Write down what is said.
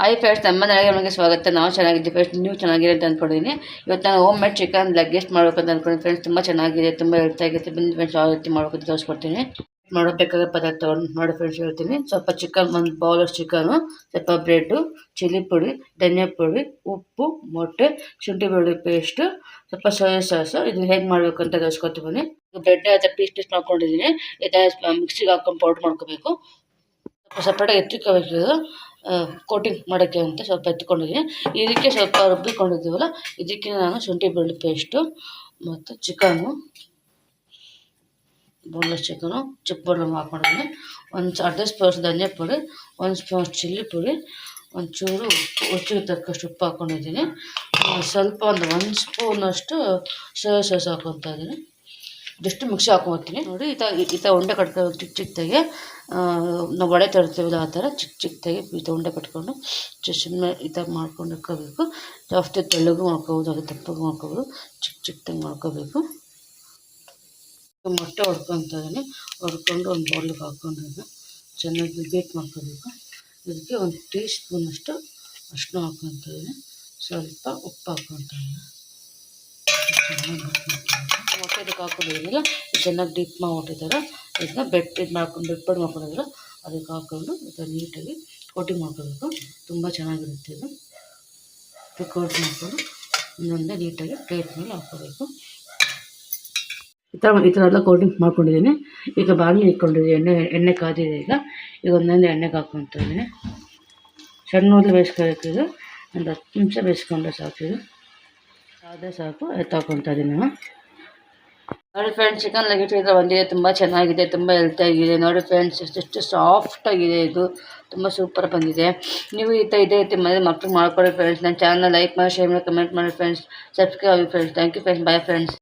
Hi friends ನಮ್ಮ ಮನೆಗೆ ನಮಗೆ ಸ್ವಾಗತ. ನಾವು ಚೆನ್ನಾಗಿದ್ದೀವಿ ಫ್ರೆಂಡ್ಸ್ ನೀವು ಚೆನ್ನಾಗಿದೆ ಅಂತ ಅಂದ್ಕೊಂಡಿದ್ದೀನಿ ಇವತ್ತು ನಾನು ಹೋಮ್ ಮೇಡ್ ಚಿಕನ್ ಲೆಗ್ ಎಷ್ಟು ಮಾಡಬೇಕು ಅಂದ್ಕೊಂಡು ಫ್ರೆಂಡ್ಸ್ ತುಂಬ ಚೆನ್ನಾಗಿದೆ, ತುಂಬ ಆಗಿದೆ ಬಂದು ಫ್ರೆಂಡ್ಸ್ ಯಾವ ರೀತಿ ಮಾಡಬೇಕು ತೋರಿಸ್ಕೊಡ್ತೀನಿ. ಮಾಡಬೇಕಾದ ಪದಾರ್ಥ ನೋಡಿ ಫ್ರೆಂಡ್ಸ್ ಹೇಳ್ತೀನಿ. ಸ್ವಲ್ಪ ಚಿಕನ್ ಒಂದು ಬೌಲಷ್ಟು ಚಿಕನು ಸ್ವಲ್ಪ ಬ್ರೆಡ್ಡು ಚಿಲ್ಲಿ ಪುಡಿ, ಧನಿಯಾ ಪುಡಿ, ಉಪ್ಪು, ಮೊಟ್ಟೆ, ಶುಂಠಿ ಬೆಳ್ಳುಳ್ಳಿ ಪೇಸ್ಟು ಸ್ವಲ್ಪ ಸೋಯಾ ಸಾಸು ಇದು ಹೇಗೆ ಮಾಡಬೇಕು ಅಂತ ತೋರಿಸ್ಕೊತೀನಿ ಬ್ರೆಡ್ ಅಥವಾ ಪೀಸ್ ಪೀಸ್ ಮಾಡ್ಕೊಂಡಿದ್ದೀನಿ ಇದನ್ನ ಮಿಕ್ಸಿಗೆ ಹಾಕೊಂಡು ಪೌಡ್ರ್ ಮಾಡ್ಕೋಬೇಕು. ಸಪ್ರೇಟಾಗಿ ಎತ್ತಿಕೋಬೇಕು ಕೋಟಿಂಗ್ ಮಾಡೋಕ್ಕೆ ಅಂತ ಸ್ವಲ್ಪ ಎತ್ಕೊಂಡಿದ್ದೀನಿ. ಇದಕ್ಕೆ ಸ್ವಲ್ಪ ರುಬ್ಬಿಕೊಂಡಿದ್ದೀವಲ್ಲ, ಇದಕ್ಕೆ ನಾನು ಶುಂಠಿ ಬೆಳ್ಳುಳ್ಳಿ ಪೇಸ್ಟು ಮತ್ತು ಚಿಕನು ಬೋನ್ಲೆಸ್ ಚಿಕನು ಚಿಕ್ಕ ಬೋನ್ಲೆಸ್ ಹಾಕೊಂಡಿದ್ದೀನಿ ಒಂದು ಅರ್ಧ ಸ್ಪೂನ್ ಧನಿಯಾ ಪುಡಿ, ಒಂದು ಸ್ಪೂನ್ ಚಿಲ್ಲಿ ಪುಡಿ, ಒಂಚೂರು ರುಚಿಗೆ ತಕ್ಕಷ್ಟು ಉಪ್ಪು ಹಾಕೊಂಡಿದ್ದೀನಿ ಸ್ವಲ್ಪ ಒಂದು ಒಂದು ಸ್ಪೂನಷ್ಟು ಸೋಯಾ ಸಾಸ್ ಹಾಕ್ಕೊತಾ ಇದ್ದೀನಿ. ಜಸ್ಟ್ ಮಿಕ್ಸಿ ಹಾಕೊಂಬರ್ತೀನಿ ನೋಡಿ ಈ ಥರ ಈ ಥರ ಉಂಡೆ ಕಟ್ಕೊಂಡು ಚಿಕ್ಕ ಚಿಕ್ಕದಾಗೆ ನಾವು ಒಡೆ ತರ್ತೀವಲ್ಲ ಆ ಥರ ಚಿಕ್ಕ ಚಿಕ್ಕದಾಗಿ ಈತ ಉಂಡೆ ಕಟ್ಕೊಂಡು ಸುಮ್ಮನೆ ಈ ಥರ ಮಾಡ್ಕೊಂಡು ಇಟ್ಕೋಬೇಕು. ಜಾಸ್ತಿ ತೆಳ್ಳಗೂ ಮಾಡ್ಕೋಬೋದು, ಹಾಗೆ ದಪ್ಪಗೂ ಮಾಡ್ಕೋಬೋದು ಚಿಕ್ಕ ಚಿಕ್ಕದಾಗಿ ಮಾಡ್ಕೋಬೇಕು. ಮೊಟ್ಟೆ ಹೊಡ್ಕೊತಾ ಇದ್ದೀನಿ. ಹೊಡ್ಕೊಂಡು ಒಂದು ಬೌಲ್ಗೆ ಹಾಕ್ಕೊಂಡು ಚೆನ್ನಾಗಿ ಬೀಟ್ ಮಾಡ್ಕೋಬೇಕು. ಇದಕ್ಕೆ ಒಂದು ಟೀ ಸ್ಪೂನಷ್ಟು ಅರಿಶಿನ ಹಾಕ್ಕೊತಾ ಇದ್ದೀನಿ. ಸ್ವಲ್ಪ ಉಪ್ಪು ಹಾಕ್ಕೊತಾ ಇದ್ದೀನಿ. ಮೊಟ್ಟೆ ಇದಕ್ಕೆ ಹಾಕೊಂಡಿದ್ದೀನಲ್ಲ ಚೆನ್ನಾಗಿ ಡಿಪ್ ಮಾಡಿಬಿಟ್ಟಿದ್ದಾರೆ. ಇದನ್ನ ಬೆಟ್ ಇದು ಮಾಡ್ಕೊಂಡು, ಬೆಡ್ ಮಾಡ್ಕೊಂಡಿದ್ರು ಅದಕ್ಕೆ ಹಾಕ್ಕೊಂಡು ಇದನ್ನು ನೀಟಾಗಿ ಕೋಟಿಂಗ್ ಮಾಡ್ಕೋಬೇಕು. ತುಂಬ ಚೆನ್ನಾಗಿರುತ್ತೆ ಇದು. ಕೋಟ್ ಮಾಡ್ಕೊಂಡು ಇನ್ನೊಂದೇ ನೀಟಾಗಿ ಪ್ಲೇಟ್ ಮೇಲೆ ಹಾಕ್ಕೋಬೇಕು. ಈ ಥರ ಈ ಥರ ಎಲ್ಲ ಕೋಟಿಂಗ್ ಮಾಡ್ಕೊಂಡಿದ್ದೀನಿ. ಈಗ ಬಾಣಲಿ ಇಟ್ಕೊಂಡಿದ್ದೀನಿ. ಎಣ್ಣೆ ಎಣ್ಣೆ ಕಾದಿದೆ ಈಗ. ಈಗ ಒಂದೊಂದು ಎಣ್ಣೆಗೆ ಹಾಕ್ಕೊತಾ ಇದ್ದೀನಿ. ಸಣ್ಣ ಬೇಯಿಸ್ಕೋಬೇಕು ಇದು. ಒಂದು ಹತ್ತು ನಿಮಿಷ ಬೇಯಿಸ್ಕೊಂಡ್ರೆ ಸಾಕು ಇದು. ಅದೇ ಸಾಕು ಎತ್ತಾಕೊತಾ ಇದ್ದೀನಿ ನಾನು. ನೋಡಿ ಫ್ರೆಂಡ್ಸ್ ಚಿಕನ್ ಲೆಗ್ ಇಟ್ಟಿದ್ರೆ ಬಂದಿದೆ ತುಂಬ ಚೆನ್ನಾಗಿದೆ, ತುಂಬ ಹೆಲ್ತಾಗಿದೆ ನೋಡಿ ಫ್ರೆಂಡ್ಸ್ ಎಷ್ಟೆಷ್ಟು ಸಾಫ್ಟಾಗಿದೆ ಇದು, ತುಂಬ ಸೂಪರ್ ಬಂದಿದೆ. ನೀವು ಈ ಥರ ಇದೇ ರೀತಿ ಮನೆ ಮಕ್ಕಳು ಮಾಡ್ಕೊಳ್ಳಿ ಫ್ರೆಂಡ್ಸ್ ನನ್ನ ಚಾನಲ್ ಲೈಕ್ ಮಾಡಿ ಶೇರ್ ಮಾಡಿ ಕಮೆಂಟ್ ಮಾಡಿ ಫ್ರೆಂಡ್ಸ್ ಸಬ್ಸ್ಕ್ರೈಬ್ ಆಗಿ friends thank you friends bye friends